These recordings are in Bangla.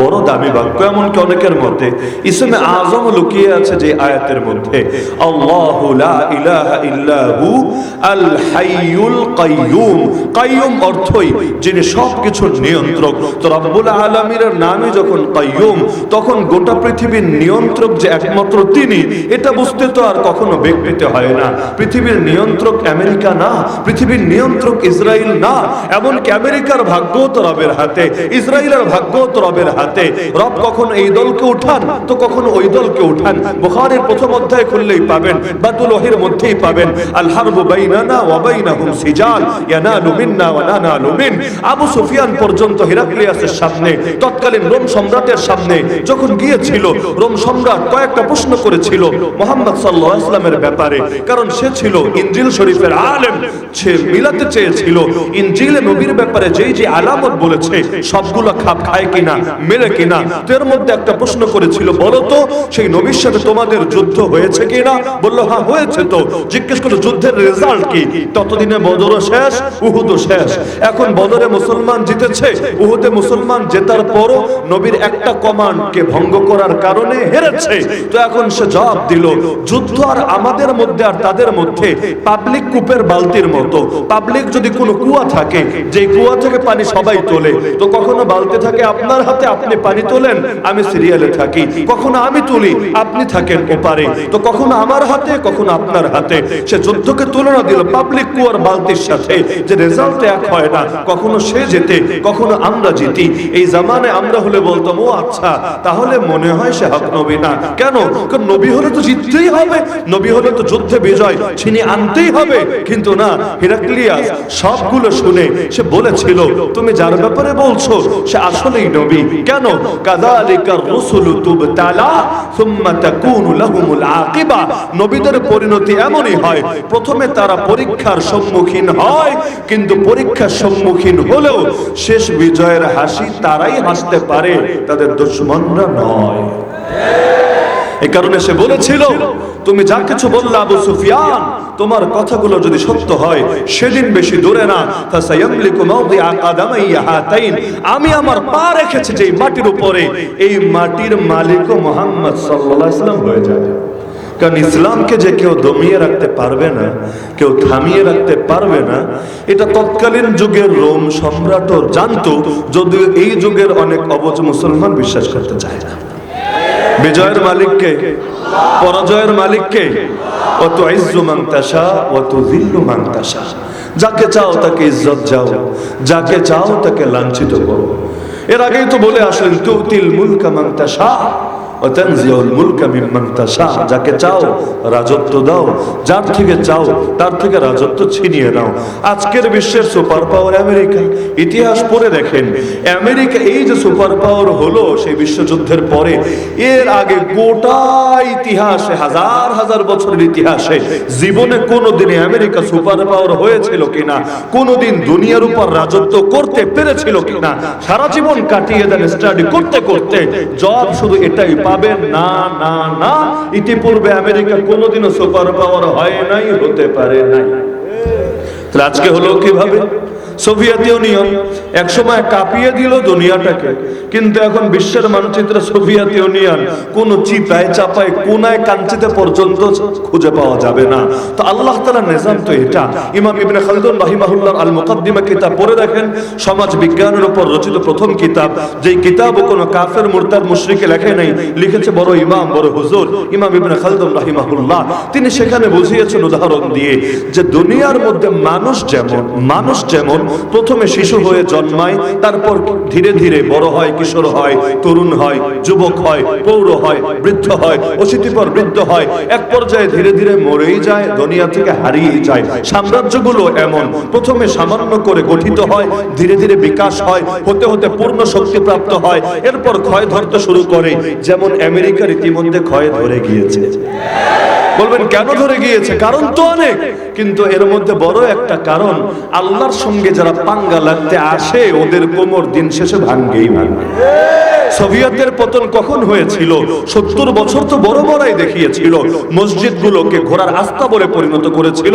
বড় দামি বাক্য, এমনকি অনেকের মধ্যে ইসমে আজম লুকিয়ে আছে যে আয়াতের মধ্যে অর্থই যিনি সবকিছুর নিয়ন্ত্রক। তো রব্বুল নামে যখন তখন গোটা পৃথিবীর নিয়ন্ত্রক যে একমাত্র তিনি, এটা বুঝতে তো আর কখনো বেগ পেতে হয় না। পৃথিবীর নিয়ন্ত্রক আমেরিকা না, পৃথিবীর নিয়ন্ত্রক ইসরায়েল না, এমনকি আমেরিকার ভাগ্য তো রবের হাতে ইসরায়েলের ভাগ্য তো রবের হাতে। রব কখনো এই দলকে উঠান, তো কখনো ওই দলকে উঠান। বুখারীর প্রথম অধ্যায় খুললেই পাবেন, বাতুল ওহির মধ্যেই পাবেন। আল হারবু বাইনানা ওয়া বাইনাহুম সিজাল ওয়া আবু সুফিয়ান পর্যন্ত হিরাক্লিয়াসের সামনে, তৎকালীন রোম সম্রাটের সামনে যখন গিয়েছিল, রোম সম্রাট কয়েকটা প্রশ্ন করেছিল মোহাম্মদ সাল্লাল্লাহু আলাইহি ব্যাপারে। কারণ সে ছিল ইনজিল শরীফের আলেম, সে মিলাতে চেয়েছিল। ইনজিলে নবীর ব্যাপারে যেই যে আলামত বলেছে, সবগুলো খাপ খায় কিনা মেলে কিনা? তো এর মধ্যে একটা প্রশ্ন করেছিল, বলো তো, সেই নবীর সাথে তোমাদের যুদ্ধ হয়েছে কিনা? বলল হ্যাঁ হয়েছে তো। জিজ্ঞেস করল, যুদ্ধের রেজাল্ট কি? ততদিনে বদরও শেষ, উহুদও শেষ। এখন বদরে মুসলমান জিতেছে, উহুদে মুসলমান জেতার পরও নবীর একটা কমান্ডকে ভঙ্গ করার কারণে হেরেছে। তো এখন সে জবাব দিল, যুদ্ধ আর আমাদের মধ্যে আর তাদের মধ্যে পাবলিক কূপের বালতির মতো। পাবলিক যদি কোনো কুয়া থাকে যে কুয়া থেকে পানি সবাই তোলে, তো কখনো বালতি থাকে আপনার হাতে? আপনি পানি তোলেন, আমি সিরিয়ালে থাকি। কখনো আমি তুলি, আপনি থাকেন ওপারে। তো কখনো আমার হাতে, কখনো আপনার হাতে। সে যুদ্ধকে তুলনা দিল পাবলিক কুয়ার বালতির সাথে, যে রেজাল্ট এক হয় না। কখনো সে যেতে কখনো আমরা জিতি। এই জামানে আমরা হলে বলতাম, ও আচ্ছা তাহলে মনে হয় সে হক নবী না। কেন? নবী হলে তো জিততেই হবে। নবী হলে তো যুদ্ধে বিজয় ছিনিয়ে আনতেই হবে। কিন্তু না, হিরাক্লিয়াস সবগুলো শুনে সে বলেছিল, তুমি যার ব্যাপারে বলছো, সে আসলেই নবী। কেন? কাযালিকার রাসূলু তুবতালা, সুম্মা তাকুনু লাহুমুল আকিবা। নবীদের পরিণতি এমনই হয়, প্রথমে তারা পরীক্ষার সম্মুখীন হয়, কিন্তু পরীক্ষার সম্মুখীন হলেও শেষ বিজয়ের হাসি তারাই হাসতে পারে, তাদের দুশ্মনরা নয়। এই কারণে সে বলেছিল, তুমি যা কিছু বললে আবু সুফিয়ান, তোমার কথাগুলো যদি সত্য হয়, সেদিন বেশি দূরে না। আমি আমার পা রেখেছি যে মাটির উপরে। এই মাটির মালিক মুহাম্মদ সাল্লাল্লাহু আলাইহি সাল্লাম হয়ে যাবে কারণ ইসলামকে যে কেউ দমিয়ে রাখতে পারবে না, কেউ থামিয়ে রাখতে পারবে না, এটা তৎকালীন যুগের রোম সম্রাটও জানতো, যদিও এই যুগের অনেক অবচ মুসলমান বিশ্বাস করতে চায় না। বিজয়ের মালিককে, পরাজয়ের মালিককে মাংতাসা যাকে চাও তাকে ইজ্জত যাও, যাকে চাও তাকে লাঞ্ছিত করো। এর আগেই তো বলে আসলেন, তুতিল মুলকা মাংতাসা যাকে চাও রাজত্ব দাও, যার থেকে চাও তার থেকে রাজত্ব ছিনিয়ে নাও। আজকের বিশ্বের সুপার পাওয়ার আমেরিকা, ইতিহাস পড়ে দেখেন, আমেরিকা এই যে সুপার পাওয়ার হলো সেই বিশ্বযুদ্ধের পরে, এর আগে গোটা ইতিহাসে, হাজার হাজার বছরের ইতিহাসে, জীবনে কোনো দিনে আমেরিকা সুপার পাওয়ার হয়েছিল কিনা, কোনোদিন দুনিয়ার উপর রাজত্ব করতে পেরেছিল কিনা, সারা জীবন কাটিয়ে দেন, স্টাডি করতে করতে, জব শুধু এটাই পাবেন? না না না। ইতিপূর্বে আমেরিকা কোনোদিনও সুপার পাওয়ার হয় নাই, হতে পারে নাই। আজকে হলো কীভাবে? সোভিয়েত ইউনিয়ন একসময় কাঁপিয়ে দিল দুনিয়াটাকে। কিন্তু এখন বিশ্বের মানচিত্রে সোভিয়েত ইউনিয়ন কোন চিতায় চাপায়, কোনায় কাঞ্চিতে পর্যন্ত খুঁজে পাওয়া যাবে না। তো আল্লাহ তাআলার নিজাম তো এটা। ইমাম ইবনে খালদুন রাহিমাহুল্লাহ আল মুকদ্দিমা কিতাব পড়ে দেখেন, সমাজ বিজ্ঞানের উপর রচিত প্রথম কিতাব, যেই কিতাব কোনো কাফের, মুরতাদ, মুশরিকে লেখে নাই, লিখেছে বড় ইমাম, বড় হুজুর, ইমাম ইবনে খালদুন রাহিমাহুল্লাহ। তিনি সেখানে বুঝিয়েছেন উদাহরণ দিয়ে যে দুনিয়ার মধ্যে মানুষ যেমন মানুষ যেমন প্রথমে শিশু হয়ে জন্মায়, তারপর ধীরে ধীরে বড় হয়, কিশোর হয়, তরুণ হয়, যুবক হয়, পৌর হয়, বৃদ্ধ হয়, অশীতিপর বৃদ্ধ হয়। এক পর্যায়ে ধীরে ধীরে মরেই যায়, দুনিয়া থেকে হারিয়ে যায়। সাম্রাজ্যগুলো এমন, প্রথমে সামান্য করে গঠিত হয়, ধীরে ধীরে বিকাশ হয়, হতে হতে পূর্ণ শক্তি প্রাপ্ত হয়, এরপর ক্ষয় ধরতে শুরু করে, যেমন আমেরিকার ইতিমধ্যে ক্ষয় ধরে গিয়েছে। বলবেন, কেন ধরে গিয়েছে? কারণ তো অনেক। কিন্তু এর মধ্যে বড় একটা কারণ, আল্লাহর সঙ্গে যারা পাঙ্গা লাগতে আসে, ওদের কোমর দিন শেষে ভাঙ্গেই ভাঙ্গে। সোভিয়েতের পতন কখন হয়েছিল? সত্তর বছর তো বড় বড়াই দেখিয়েছিল। মসজিদগুলোকে ঘোড়ার আস্থা বলে পরিণত করেছিল,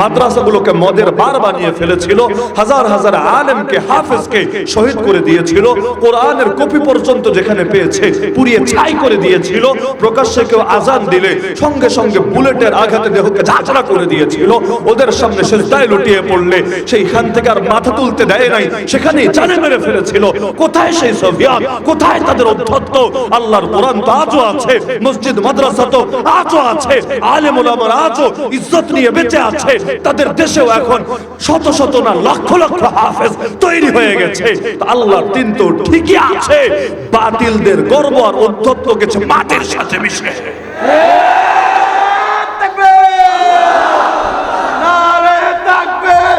মাদ্রাসাগুলোকে মদের বার বানিয়ে ফেলেছিল, হাজার হাজার আলেমকে, হাফেজকে শহীদ করে দিয়েছিল, কোরআনের কপি পর্যন্ত যেখানে পেয়েছে, পুড়িয়ে ছাই করে দিয়েছিল। প্রকাশ্যে কেউ আজান দিলে সঙ্গে সঙ্গে বুলেটের আঘাতে দেহকে ঝাঁঝরা করে দিয়েছিল। ওদের সামনে সেজদায় লুটিয়ে পড়লে, সেইখান থেকে আর মাথা তুলতে দেয় নাই, সেখানেই জানে মেরে ফেলেছিল। কোথায় সেই সোভিয়াত? কোথায় তাদের অধ্যত্ত? আল্লাহর কোরআন তো আজও আছে, মসজিদ, মাদ্রাসা তো আজও আছে আলেম ওলামার আজও ইজ্জত নিয়ে বেঁচে আছে। তাদের দেশেও এখন শত শত না লক্ষ লক্ষ হাফেজ তৈরি হয়ে গেছে। আল্লাহর দিন তো ঠিকই আছে। বাতিলদের গর্ব আর অধ্যত্ত গেছে মাটির সাথে মিশে। নারে তাকবীর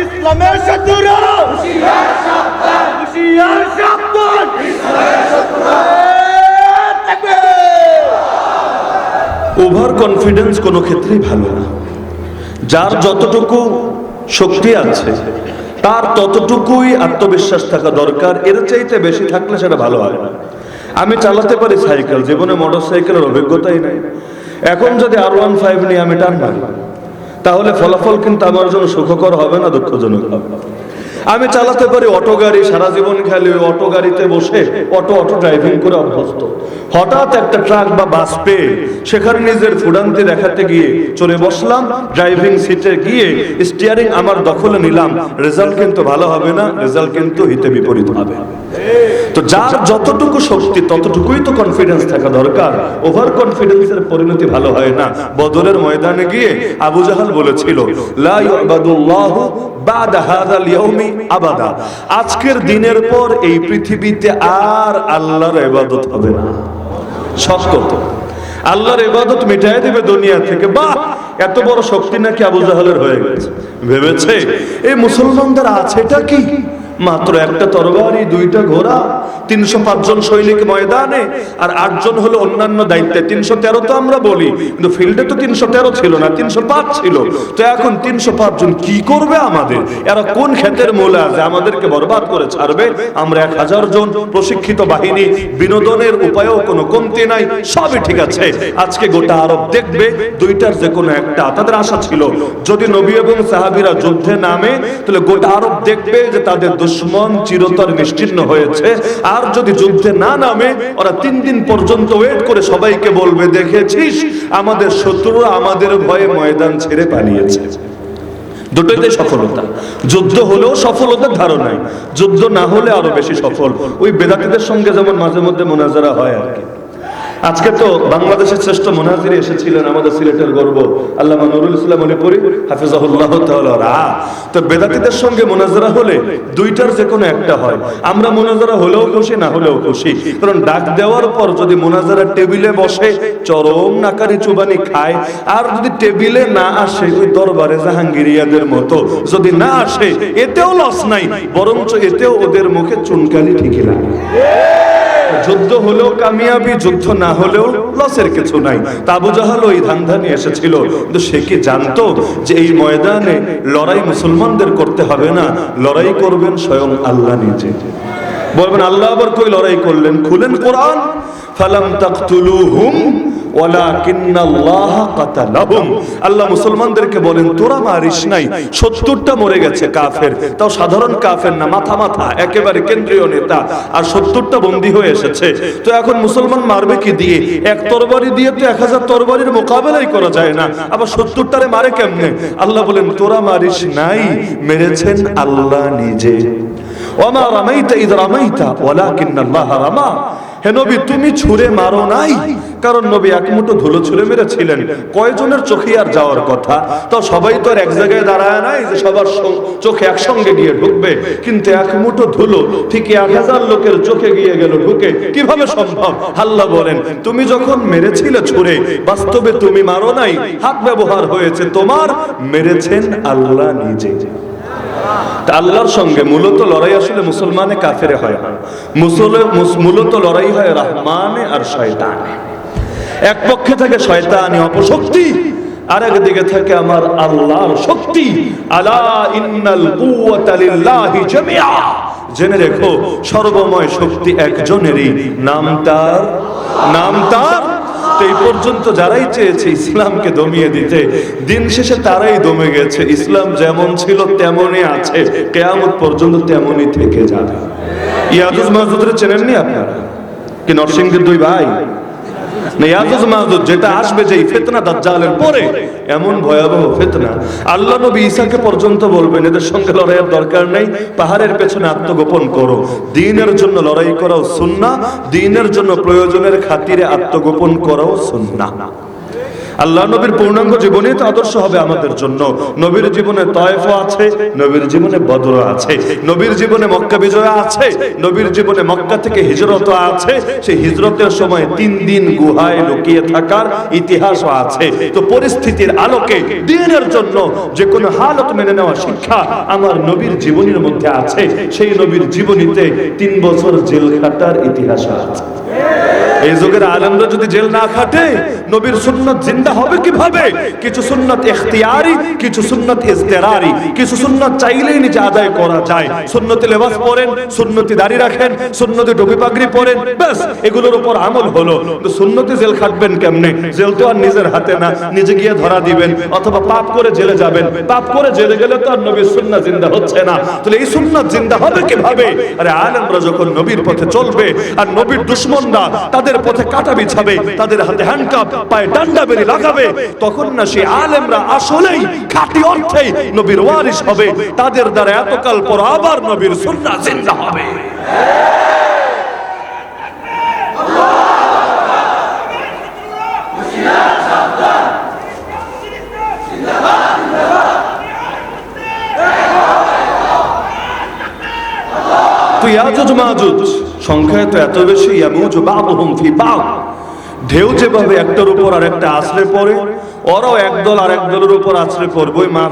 ইসলামের শত্রুরা হুশিয়ার সাবধান হুশিয়ার সাবধান ইসলামের শত্রুরা তাকবীর ওভার কনফিডেন্স কোনো ক্ষেত্রেই ভালো না। যার যতটুকু শক্তি আছে, তার ততটুকুই আত্মবিশ্বাস থাকা দরকার। এর চাইতে বেশি থাকলে সেটা ভালো হয় না। আমি চালাতে পারি সাইকেল, জীবনে মোটর সাইকেলের অভিজ্ঞতাই নাই। এখন যদি আর ওয়ান ফাইভ নিয়ে আমি টান তাহলে ফলাফল কিন্তু আমার জন্য সুখকর হবে না, দুঃখজনক হবে। আমি চালাতে পারি অটো গাড়ি, সারা জীবন খেলে ওই অটো গাড়িতে বসে অটো অটো ড্রাইভিং করে অভ্যস্ত। হঠাৎ একটা ট্রাক বা বাস পেয়ে সেখানে নিজের ফুডান্তি দেখাতে গিয়ে চলে বসলাম ড্রাইভিং সিটে গিয়ে স্টিয়ারিং আমার দখলে নিলাম। রেজাল্ট কিন্তু ভালো হবে না, রেজাল্ট কিন্তু হিতে বিপরীত হবে। তো যার যতটুকু শক্তি, ততটুকুই তো কনফিডেন্স থাকা দরকার। ওভার কনফিডেন্সের পরিণতি ভালো হয় না। বদরের ময়দানে গিয়ে আবু জাহাল বলেছিল, লা ইউবাদুল্লাহু বাদা ইয়াউমি আবাদা। আজকের দিনের পর এই পৃথিবীতে আর আল্লাহর ইবাদত হবে না। শক্ত আল্লাহর ইবাদত মিটাই দেবে দুনিয়া থেকে। বাহ! এত বড় শক্তি নাকি আবু জাহালের হয়ে গেছে। ভেবেছে? এই মুসলমানদের আছে এটা কি? মাত্র একটা তরবারি, দুইটা ঘোড়া, তিনশো পাঁচজন সৈনিক ময়দানে, আর আটজন হলো অন্যান্য দায়িত্বে। তিনশো তেরো তো আমরা বলি, কিন্তু ফিল্ডে তো তিনশো তেরো ছিল না, তিনশো পাঁচ ছিল। তো এখন তিনশো পাঁচজন কি করবে আমাদের? এরা কোন ক্ষেতের মূলা যে আমাদেরকে বরবাদ করে ছাড়বে। আমরা এক হাজার জন প্রশিক্ষিত বাহিনী, বিনোদনের উপায়ও কোনো কমতি নাই, সবই ঠিক আছে। আজকে গোটা আরব দেখবে, দুইটার যে কোনো একটা। তাদের আশা ছিল, যদি নবী এবং সাহাবিরা যুদ্ধে নামে, তাহলে গোটা আরব দেখবে যে তাদের দুশ্মন চিরতর নিশ্চিন্ন হয়েছে। আর যদি যুদ্ধে না নামে, ওরা তিন দিন পর্যন্ত ওয়েট করে সবাইকে বলবে, দেখেছিস? আমাদের শত্রুরা আমাদের ভয়ে ময়দান ছেড়ে পালিয়েছে। দুটোইতে সফলতা। যুদ্ধ হলেও সফলতার ধারণায় যুদ্ধ না হলে আরও বেশি সফল। ওই বেদাতিদের সঙ্গে যেমন মাঝে মধ্যে মোনাজারা হয় আর কি। আজকে তো বাংলাদেশের শ্রেষ্ঠ মোনাজিরে এসেছিলেন আমাদের সিলেটের গর্ব আল্লাহ নুরুল ইসলাম আলিপুরি হাফিজাহুল্লাহ তো বেদাতিদের সঙ্গে মোনাজারা হলে দুইটার যে কোনো একটা হয়। আমরা মোনাজারা হলেও খুশি, না হলেও খুশি। কারণ ডাক দেওয়ার পর যদি মোনাজারা টেবিলে বসে, চরম নাকারি চুবানি খায়। আর যদি টেবিলে না আসে, ওই দরবারে জাহাঙ্গীরিয়াদের মতো যদি না আসে, এতেও লস নাই। বরঞ্চ এতেও ওদের মুখে চুনকালি ঠিকই লাগে। যুদ্ধ হলেও কামিয়াবি, যুদ্ধ না হলেও লসের কিছু নাই। তাবু জাহাল ওই ধান্দা নিয়ে এসেছিল। কিন্তু সে কি জানতো যে এই ময়দানে লড়াই মুসলমানদের করতে হবে না? লড়াই করবেন স্বয়ং আল্লাহ নিজে। বলবেন, আল্লাহ আবার কই লড়াই করলেন? খুলেন কোরআন। ফালাম তাকতুলুহুম আল্লাহ মুসলমানদেরকে বলেন, তোরা মারিস নাই। 70টা মরে গেছে কাফের। তাও সাধারণ কাফের না, মাথা মাথা, একেবারে কেন্দ্রীয় নেতা। আর 70টা বন্দী হয়ে এসেছে। তো এখন মুসলমান মারবে কি দিয়ে? এক তরবারি দিয়ে তো 1000 তরবারির মোকাবেলাই করা যায় না। আবার 70টারে মারে কেমনে? আল্লাহ বলেন, তোরা মারিস নাই, মেরেছেন আল্লাহ নিজে। ওমা রামাইতা ইদ রামাইতা, ওয়ালাকিন্নাল্লাহ রামা। হে নবী, তুমি ছুঁড়ে মারো নাই? কারণ নবী এক মুঠো ধুলো ছুঁড়ে মেরেছিলেন। কয়জনের চোখে আর যাওয়ার কথা? তো সবাই তো আর এক জায়গায় দাঁড়ায় নাই যে সবার চোখে একসঙ্গে গিয়ে ঢুকবে। কিন্তু এক মুঠো ধুলো ঠিক এক হাজার লোকের চোখে গিয়ে গেল ঢুকে। কীভাবে সম্ভব? আল্লাহ বলেন, তুমি যখন মেরেছিলে ছুঁড়ে, বাস্তবে তুমি মারো নাই। হাত ব্যবহার হয়েছে তোমার, মেরেছেন আল্লাহ নিজে। আল্লাহর সঙ্গে মূলত লড়াই আসলে মুসলমানে কাফেরে হয়। না মূলত লড়াই হয় রহমানে আর শয়তানে। এক পক্ষে থাকে শয়তানি অপশক্তি আর একদিকে থাকে আমার আল্লাহর শক্তি। আলা ইন্নাল কুওয়াতা লিল্লাহি জেনে রেখো, সর্বময় শক্তি একজনেরই। নাম তার? নাম তার? তো এই পর্যন্ত যারাই চেয়েছে ইসলামকে দমিয়ে দিতে, দিন শেষে তারাই দমে গেছে। ইসলাম যেমন ছিল, তেমনই আছে। কেয়ামত পর্যন্ত তেমনই থেকে যাবে। ইয়াদুজ মাহুদরে চেনেননি আপনারা? কি নরসিংদীর দুই ভাই? যেটা আসবে যে ফেতনা দাজ্জালের পরে, এমন ভয়াবহ ফেতনা। আল্লাহ নবী ঈসাকে পর্যন্ত বলবেন, এদের সঙ্গে লড়াইয়ের দরকার নেই, পাহাড়ের পেছনে আত্মগোপন করো। দিনের জন্য লড়াই করাও সুন্না দিনের জন্য প্রয়োজনের খাতিরে আত্মগোপন করাও সুন্না আল্লাহ নবীর পূর্ণাঙ্গ জীবনে তো আদর্শ হবে আমাদের জন্য। নবীর জীবনে তয়েফ আছে, নবীর জীবনে বদর আছে। নবীর জীবনে মক্কা বিজয় আছে, নবীর জীবনে মক্কা থেকে হিজরত আছে। সেই হিজরতের সময় তিন দিন গুহায় লুকিয়ে থাকার ইতিহাসও আছে। তো পরিস্থিতির আলোকে দিনের জন্য যে কোনো হালত মেনে নেওয়া শিক্ষা আমার নবীর জীবনীর মধ্যে আছে। সেই নবীর জীবনীতে তিন বছর জেল খাটার ইতিহাস আছে। এই যুগের আলমরা যদি জেল না খাটে, নবীর সুন্নত জিন্দা হবে কীভাবে? কিছু সুন্নত ইখতিয়ারি, কিছু সুন্নত ইজতেরারি, কিছু সুন্নত চাইলেই নিজে আদায় করা যায়। সুন্নতি লেবাস পরেন সুন্নতি দাড়ি রাখেন, সুন্নতি টুপি পাগড়ি পরেন ব্যাস, এগুলোর উপর আমল হলো। সুন্নতি জেল খাটবেন কেমনে? জেল তো আর নিজের হাতে না, নিজে গিয়ে ধরা দিবেন, অথবা পাপ করে জেলে যাবেন। পাপ করে জেলে গেলে তো আর নবীর সুন্নাত জিন্দা হচ্ছে না। তাহলে এই সুন্নাত জিন্দা হবে কীভাবে? আরে আলেমরা যখন নবীর পথে চলবে, আর নবীর দুশ্মনরা তাদের পথে কাটা বিছাবে, তাদের হাতে হ্যান্ডকাপ পায়ে ডান্ডা বেরি লাগাবে। তখন না সেই আলেমরা আসলেই খাঁটি অর্থেই নবীর ওয়ারিস হবে। তাদের দ্বারা এতকাল পর আবার নবীর সুন্নাত জিন্দা হবে। তো ইয়াজুজ মাজুজ। সংখ্যায় তো এত বেশি, ইয়ামুজ বাবহুম ফি বাব ঢেউ যেভাবে একটার উপর আর একটা পড়ে, ওরাও একদল আর এক দলের উপর আছড়ে পড়বে মাছ